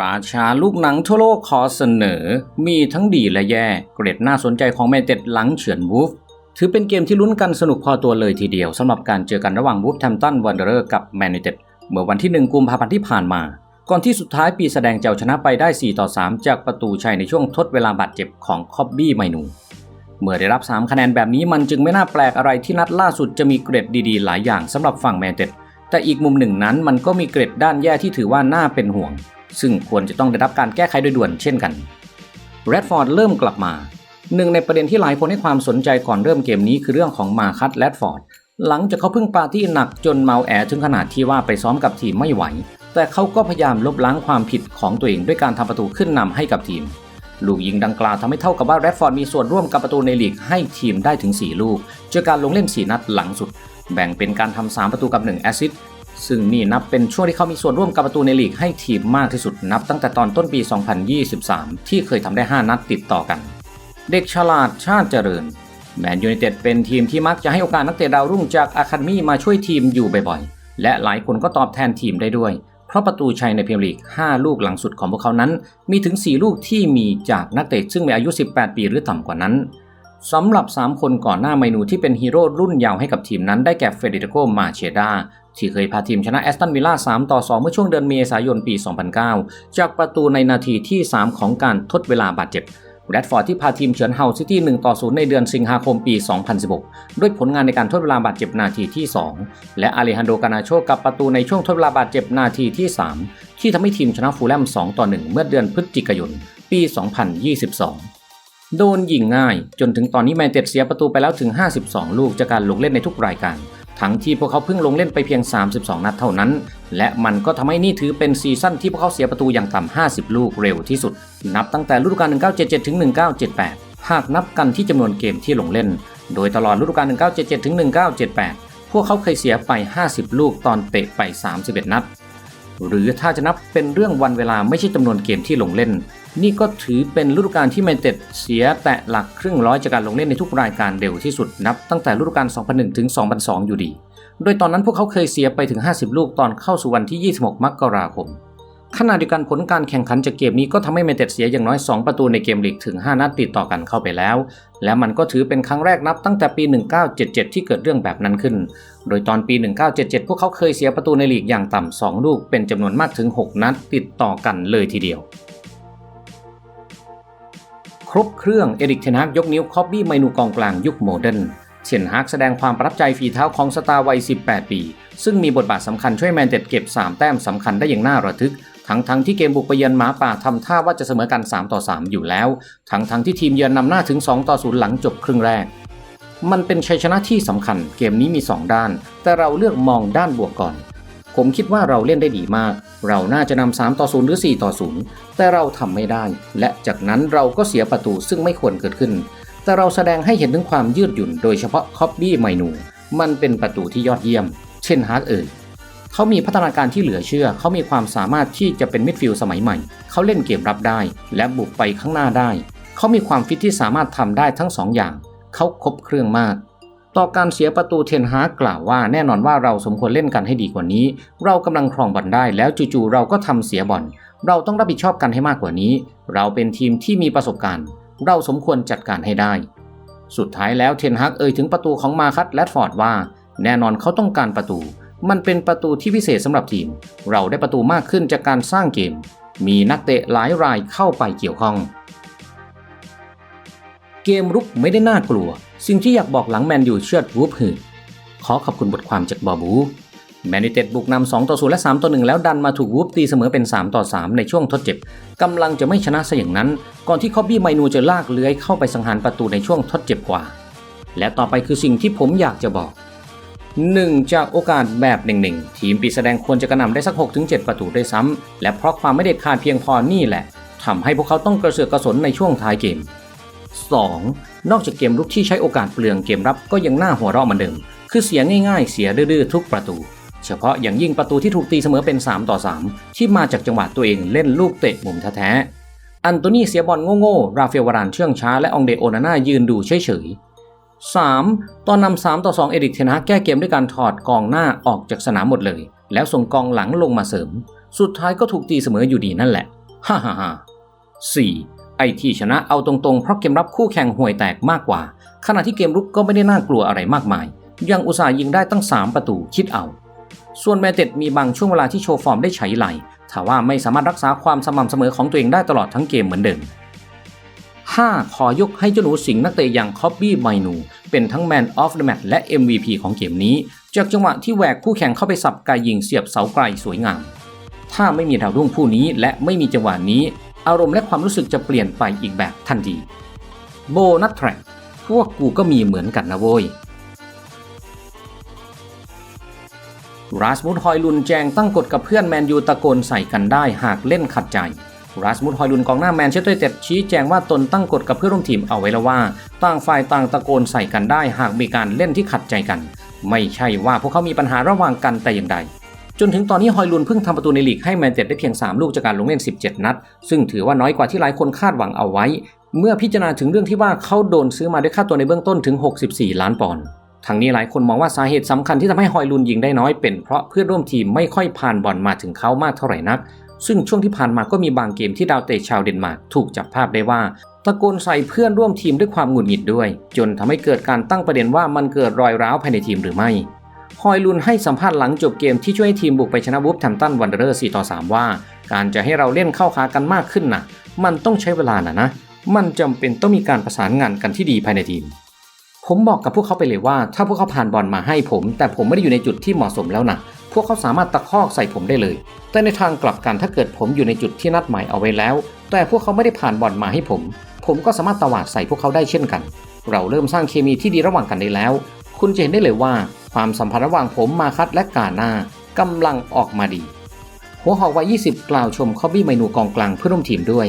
ราชาลูกหนังทั่วโลกขอเสนอ มีทั้งดีและแย่ เกรดน่าสนใจของแมนเต็ดหลังเฉือนวูฟถือเป็นเกมที่ลุ้นกันสนุกพอตัวเลยทีเดียวสำหรับการเจอกันระหว่างวูฟแทมตันวันเดอร์กับแมนเต็ดเมื่อวันที่ 1 กุมภาพันธ์ที่ผ่านมา ก่อนที่สุดท้ายปีแสดงเจ้าชนะไปได้ 4 ต่อ 3 จากประตูชัยในช่วงทดเวลาบาดเจ็บของคอบบี้ไมนู เมื่อได้รับ 3 คะแนนแบบนี้มันจึงไม่น่าแปลกอะไรที่นัดล่าสุดจะมีเกรดดีๆ หลายอย่างสำหรับฝั่งแมนเต็ดแต่อีกมุมหนึ่งนั้นมันก็มีเกรดด้านแย่ที่ถือว่าน่าเป็นห่วง ซึ่งควรจะต้องได้รับการแก้ไขโดยด่วนเช่นกันแรดฟอร์ดเริ่มกลับมา หนึ่งในประเด็นที่หลายคนให้ความสนใจก่อนเริ่มเกมนี้คือเรื่องของมาคัตแรดฟอร์ดหลังจากเขาเพิ่งปาร์ตี้หนักจนเมาแอถึงขนาดที่ว่าไปซ้อมกับทีมไม่ไหว แต่เขาก็พยายามลบล้างความผิดของตัวเองด้วยการทำประตูขึ้นนำให้กับทีม ลูกยิงดังกล่าวทำให้เท่ากับว่าแรดฟอร์ดมีส่วนร่วมกับประตูในลีกให้ทีมได้ถึง 4 ลูกจากการลงเล่น 4 นัดหลังสุด แบ่งเป็นการทำ3ประตูกับ1แอสซิส ซึ่งนี่นับเป็นช่วงที่เขามีส่วนร่วมกับประตูในลีกให้ทีมมากที่สุดนับตั้งแต่ตอนต้นปี 2023 ที่เคยทำได้ 5 นัดติดต่อกัน เด็กฉลาดชาติเจริญแมนยูไนเต็ดเป็นทีมที่มักจะให้โอกาสนักเตะดาวรุ่งจากอะคาเดมี่มาช่วยทีมอยู่บ่อยๆ และหลายคนก็ตอบแทนทีมได้ด้วย เพราะประตูชัยในพรีเมียร์ลีก 5 ลูกหลังสุดของพวกเขานั้น มีถึง 4 ลูกที่มีจากนักเตะซึ่งมีอายุ 18 ปีหรือต่ำกว่านั้นสำหรับ 3 คนก่อนหน้าเมนูที่เป็นฮีโร่รุ่นยาวให้กับทีมนั้นได้แก่เฟเดริโกมาเชดา ที่เคยพาทีมชนะแอสตันวิลล่า 3 ต่อ 2 เมื่อช่วงเดือนเมษายนปี 2009 จากประตูในนาทีที่ 3 ของการทดเวลาบาดเจ็บแรดฟอร์ดที่พาทีมเฉินเฮาซิตี้ 1 ต่อ 0 ในเดือนสิงหาคมปี 2016 ด้วยผลงานในการทดเวลาบาดเจ็บนาทีที่ 2 และอาเลฮันโดกานาโชกับประตูในช่วงทดเวลาบาดเจ็บนาทีที่ 3 ที่ทำให้ทีมชนะฟูลแลม 2 ต่อ 1 เมื่อเดือนพฤศจิกายน ปี 2022 โดนยิงง่าย จนถึงตอนนี้แมนเต็ดเสียประตูไปแล้วถึง 52 ลูกจากการลงเล่นในทุกรายการ ทั้งที่พวกเขาเพิ่งลงเล่นไปเพียง 32 นัดเท่านั้น และมันก็ทำให้นี่ถือเป็นซีซั่นที่พวกเขาเสียประตูอย่างต่ำ50 ลูกเร็วที่สุด นับตั้งแต่ฤดูกาล 1977 ถึง 1978 หากนับกันที่จำนวนเกมที่ลงเล่น โดยตลอดฤดูกาล 1977 ถึง 1978 พวกเขาเคยเสียไป 50 ลูกตอนเตะไป 31 นัด หรือถ้าจะนับเป็นเรื่องวันเวลาไม่ใช่จำนวนเกมที่ลงเล่น นี่ก็ถือเป็นฤดูกาลที่แมนเต็ดเสียแตะหลักครึ่งร้อยจากการลงเล่นในทุกรายการเร็วที่สุดนับตั้งแต่ฤดูกาล 2001 ถึง 2002 อยู่ดี โดยตอนนั้นพวกเขาเคยเสียไปถึง 50 ลูกตอนเข้าสู่วันที่ 26 มกราคม ขณะเดียวกันผลการแข่งขันจากเกมนี้ก็ทำให้แมนเต็ดเสียอย่างน้อย 2 ประตูในเกมลีกถึง 5 นัดติดต่อกันเข้าไปแล้ว และมันก็ถือเป็นครั้งแรกนับตั้งแต่ปี 1977 ที่เกิดเรื่องแบบนั้นขึ้น โดยตอนปี 1977 พวกเขาเคยเสียประตูในลีกอย่างต่ำ2ลูกเป็นจำนวนมากถึง 6 นัดติดต่อกันเลยทีเดียว ครบเครื่องเอริกเทนฮากยกนิ้วคอบบี้เมนูกองกลางยุคโมเดิร์นเชนฮากแสดงความประทับใจฝีเท้าของสตาร์วัย 18 ปี ซึ่งมีบทบาทสำคัญช่วยแมนเต็ดเก็บ 3 แต้มสำคัญได้อย่างน่าระทึก ทั้งทั้งที่เกมบุกไปเยือนหมาป่าทำท่าว่าจะเสมอกัน 3 ต่อ 3 อยู่แล้ว ทั้งทั้งที่ทีมเยือนนำหน้าถึง 2 ต่อ 0 หลังจบครึ่งแรก มันเป็นชัยชนะที่สำคัญ เกมนี้มี 2 ด้าน แต่เราเลือกมองด้านบวกก่อน ผมคิดว่าเราเล่นได้ดีมาก เราน่าจะนำ3ต่อ 0 หรือ 4 ต่อ 0 แต่เราทำไม่ได้ และจากนั้นเราก็เสียประตูซึ่งไม่ควรเกิดขึ้น แต่เราแสดงให้เห็นถึงความยืดหยุ่น โดยเฉพาะคอบบี้ไมนู มันเป็นประตูที่ยอดเยี่ยม เช่นฮาร์ดเอ่ย เขามีพัฒนาการที่เหลือเชื่อ เขามีความสามารถที่จะเป็นมิดฟิลด์สมัยใหม่ เขาเล่นเกมรับได้ และบุกไปข้างหน้าได้ เขามีความฟิตที่สามารถทำได้ทั้งสองอย่าง เขาครบเครื่องมาก ต่อการเสียประตูเทนฮากกล่าวว่าแน่นอนว่าเราสมควรเล่นกันให้ดีกว่านี้ เรากำลังครองบอลได้แล้วจู่ๆเราก็ทำเสียบอล เราต้องรับผิดชอบกันให้มากกว่านี้ เราเป็นทีมที่มีประสบการณ์ เราสมควรจัดการให้ได้ สุดท้ายแล้วเทนฮากเอ่ยถึงประตูของมาคัตแรดฟอร์ดว่า แน่นอนเขาต้องการประตู มันเป็นประตูที่พิเศษสำหรับทีม เราได้ประตูมากขึ้นจากการสร้างเกม มีนักเตะหลายรายเข้าไปเกี่ยวข้อง เกมรุกไม่ได้น่ากลัว สิ่งที่อยากบอกหลังแมนยูเชือดวูฟหืดขอขอบคุณบทความจากบอบูแมนยูเต็ดบุกนำ2ต่อ0และ3ต่อ1แล้วดันมาถูกวูฟตีเสมอเป็น 3 ต่อ 3 ในช่วงทดเจ็บกำลังจะไม่ชนะซะอย่างนั้น ก่อนที่คอบบี้ไมนูจะลากเลื้อยเข้าไปสังหารประตูในช่วงทดเจ็บกว่า และต่อไปคือสิ่งที่ผมอยากจะบอก 1. จากโอกาสแบบหนึ่งๆ ทีมปีแสดงควรจะกระหน่ำได้สัก 6-7 ประตูได้ซ้ำ และเพราะความไม่เด็ดขาดเพียงพอนี่แหละทำให้พวกเขาต้องกระเสือกกระสนในช่วงท้ายเกม 2. นอกจากเกมรุกที่ใช้โอกาสเปลืองเกมรับก็ยังน่าหัวเราะเหมือนเดิม คือเสียง่ายๆ เสียดื้อๆทุกประตู เฉพาะอย่างยิ่งประตูที่ถูกตีเสมอเป็น 3 ต่อ 3 ที่มาจากจังหวะตัวเองเล่นลูกเตะมุมแท้ๆอันโตนีเสียบอลโง่ๆ ราเฟลวารานเชื่องช้าและองเดโอนาน่ายืนดูเฉยๆ 3. ตอนนำ3ต่อ 2 เอริกเทนาแก้เกมด้วยการถอดกองหน้าออกจากสนามหมดเลย แล้วส่งกองหลังลงมาเสริม สุดท้ายก็ถูกตีเสมออยู่ดีนั่นแหละ ฮ่าฮ่าฮ่า 4. ไอที่ชนะเอาตรงๆ เพราะเกมรับคู่แข่งห่วยแตกมากกว่า ขณะที่เกมรุกก็ไม่ได้น่ากลัวอะไรมากมาย ยังอุตส่าห์ยิงได้ตั้ง 3 ประตูคิดเอา ส่วนแมนเต็ดมีบางช่วงเวลาที่โชว์ฟอร์มได้ใช้ไหลถ้าว่าไม่สามารถรักษาความสม่ำเสมอของตัวเองได้ตลอดทั้งเกมเหมือนเดิม 5. ขอยกให้เจ้าหนูสิงห์นักเตะอย่างคอบบี้ไมนู เป็นทั้ง Man of the Match และ MVP ของเกมนี้ จากจังหวะที่แหวกคู่แข่งเข้าไปสับไกยิงเสียบเสาไกลสวยงาม ถ้าไม่มีดาวรุ่งผู้นี้และไม่มีจังหวะนี้ อารมณ์และความรู้สึกจะเปลี่ยนไปอีกแบบทันทีโบนัสแทร็กพวกกูก็มีเหมือนกันนะโว้ยราสมุดฮอยลุนแจงตั้งกฎกับเพื่อนแมนยูตะโกนใส่กันได้หากเล่นขัดใจ ราสมุดฮอยลุนกองหน้าแมนเชสเตอร์ยูไนเต็ดชี้แจงว่าตนตั้งกฎกับเพื่อนร่วมทีมเอาไว้แล้วว่า ต่างฝ่ายต่างตะโกนใส่กันได้หากมีการเล่นที่ขัดใจกัน ไม่ใช่ว่าพวกเขามีปัญหาระหว่างกันแต่อย่างใดจนถึงตอนนี้ฮอยลุนเพิ่งทำประตูในลีกให้แมนเตดได้เพียง 3 ลูกจากการลงเล่น 17 นัด ซึ่งถือว่าน้อยกว่าที่หลายคนคาดหวังเอาไว้ เมื่อพิจารณาถึงเรื่องที่ว่าเขาโดนซื้อมาด้วยค่าตัวในเบื้องต้นถึง 64 ล้านปอนด์ทั้งนี้หลายคนมองว่าสาเหตุสำคัญที่ทำให้ฮอยลุนยิงได้น้อยเป็นเพราะเพื่อนร่วมทีมไม่ค่อยผ่านบอลมาถึงเขามากเท่าไหร่นัก ซึ่งช่วงที่ผ่านมาก็มีบางเกมที่ดาวเตะชาวเดนมาร์กถูกจับภาพได้ว่า ตะโกนใส่เพื่อนร่วมทีมด้วยความหงุดหงิดด้วย จนทำให้เกิดการตั้งประเด็นว่ามันเกิดรอยร้าวภายในทีมหรือไม่ฮอยลุนให้สัมภาษณ์หลังจบเกมที่ช่วยให้ทีมบุกไปชนะวูฟแทมตันวันเดอร์4ต่อ3ว่า การจะให้เราเล่นเข้าขากันมากขึ้นนะมันต้องใช้เวลานะนะ มันจำเป็นต้องมีการประสานงานกันที่ดีภายในทีม ผมบอกกับพวกเขาไปเลยว่า ถ้าพวกเขาผ่านบอลมาให้ผม แต่ผมไม่ได้อยู่ในจุดที่เหมาะสมแล้วนะ พวกเขาสามารถตะคอกใส่ผมได้เลย แต่ในทางกลับกันถ้าเกิดผมอยู่ในจุดที่นัดหมายเอาไว้แล้ว แต่พวกเขาไม่ได้ผ่านบอลมาให้ผม ผมก็สามารถตวาดใส่พวกเขาได้เช่นกัน เราเริ่มสร้างเคมีที่ดีระหว่างกันได้แล้ว คุณจะเห็นได้เลยว่า ความสัมพันธ์ระหว่างผมมาคัดและกาหน้ากำลังออกมาดี หัวหอกวัย 20 กล่าวชมคอบบี้ไมนูกองกลางเพื่อนร่วมทีมด้วย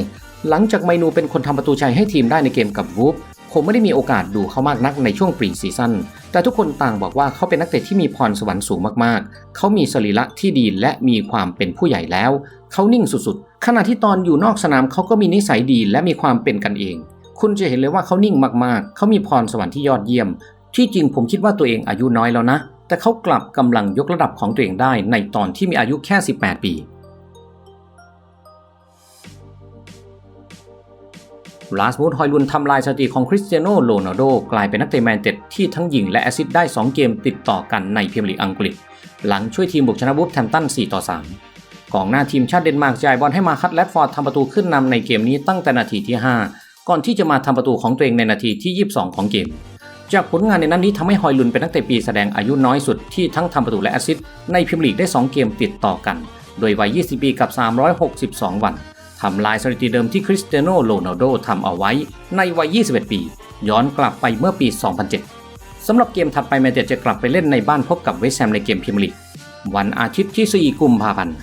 หลังจากไมนูเป็นคนทำประตูชัยให้ทีมได้ในเกมกับวูฟ ผมไม่ได้มีโอกาสดูเขามากนักในช่วงปรีซีซั่น แต่ทุกคนต่างบอกว่าเขาเป็นนักเตะที่มีพรสวรรค์สูงมากๆ เขามีสรีระที่ดีและมีความเป็นผู้ใหญ่แล้ว เขานิ่งสุดๆ ขณะที่ตอนอยู่นอกสนามเขาก็มีนิสัยดีและมีความเป็นกันเอง คุณจะเห็นเลยว่าเขานิ่งมากๆ เขามีพรสวรรค์ที่ยอดเยี่ยม ที่จริงผมคิดว่าตัวเองอายุน้อยแล้วนะ แต่เขากลับกำลังยกระดับของตัวเองได้ในตอนที่มีอายุแค่ 18 ปี ลาสมูดฮอยลุนทำลายสถิติของคริสเตียโนโรนัลโดกลายเป็นนักเตะแมนเต็ดที่ทั้งยิงและแอสซิสต์ได้ 2 เกมติดต่อกันในพรีเมียร์ลีกอังกฤษ หลังช่วยทีมบุกชนะวูฟแทมตัน 4 ต่อ 3กองหน้าทีมชาติเดนมาร์กจ่ายบอลให้มาคัตแลดฟอร์ดทำประตูขึ้นนำในเกมนี้ตั้งแต่นาทีที่ 5 ก่อนที่จะมาทำประตูของตัวเองในนาทีที่ 22 ของเกม จากผลงานในนั้นนี้ทำให้ฮอยลุนเป็นนักเตะปีแสดงอายุน้อยสุดที่ทั้งทำประตูและแอสซิสต์ในพรีเมียร์ลีกได้ 2 เกมติดต่อกัน โดยวัย 20 ปีกับ 362 วัน ทำลายสถิติเดิมที่คริสเตียโนโรนัลโดทำเอาไว้ในวัย 21 ปี ย้อนกลับไปเมื่อปี 2007 สำหรับเกมถัดไปแมนเชสเตอร์จะกลับไปเล่นในบ้านพบกับเวสต์แฮมในเกมพรีเมียร์ลีกวันอาทิตย์ที่ 4 กุมภาพันธ์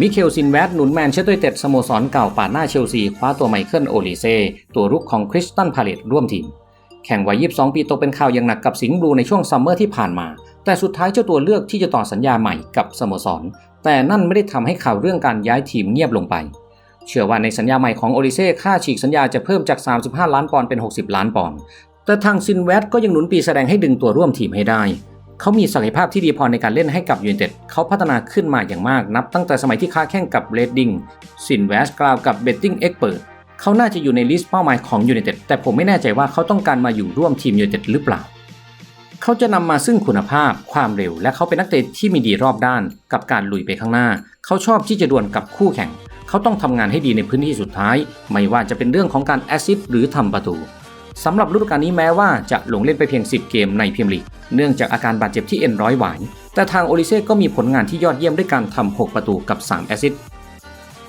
มิเคลซินแวดหนุนแมนเชสเตอร์เต็ดสโมสรเก่าป่าหน้าเชลซีคว้าตัวไมเคิลโอลิเซ่ตัวรุกของคริสตันพาเลตร่วมทีม แข่งวัย 22 ปีตกเป็นข่าวอย่างหนักกับสิงห์บลูในช่วงซัมเมอร์ที่ผ่านมา แต่สุดท้ายเจ้าตัวเลือกที่จะต่อสัญญาใหม่กับสโมสร แต่นั่นไม่ได้ทำให้ข่าวเรื่องการย้ายทีมเงียบลงไป เชื่อว่าในสัญญาใหม่ของโอลิเซ่ค่าฉีกสัญญาจะเพิ่มจาก 35 ล้านปอนด์เป็น 60 ล้านปอนด์ แต่ทางซินแวดก็ยังหนุนปีแสดงให้ดึงตัวร่วมทีมให้ได้ เขามีศักยภาพที่ดีพอในการเล่นให้กับยูไนเต็ด เขาพัฒนาขึ้นมาอย่างมากนับตั้งแต่สมัยที่ค้าแข่งกับเรดดิงซินแวสกล่าวกับเบตติ้งเอ็กเปิด เขาน่าจะอยู่ในลิสต์เป้าหมายของยูไนเต็ดแต่ผมไม่แน่ใจว่าเขาต้องการมาอยู่ร่วมทีมยูไนเต็ดหรือเปล่า เขาจะนำมาซึ่งคุณภาพ ความเร็ว และเขาเป็นนักเตะที่มีดีรอบด้าน กับการลุยไปข้างหน้า เขาชอบที่จะดวลกับคู่แข่ง เขาต้องทำงานให้ดีในพื้นที่สุดท้าย ไม่ว่าจะเป็นเรื่องของการแอสซิสต์หรือทำประตูสำหรับฤดูกาลนี้แม้ว่าจะลงเล่นไปเพียง 10 เกมในพรีเมียร์ลีกเนื่องจากอาการบาดเจ็บที่เอ็นร้อยหวายแต่ทางโอลิเซ่ก็มีผลงานที่ยอดเยี่ยมด้วยการทำ6ประตูกับ3แอสซิสต์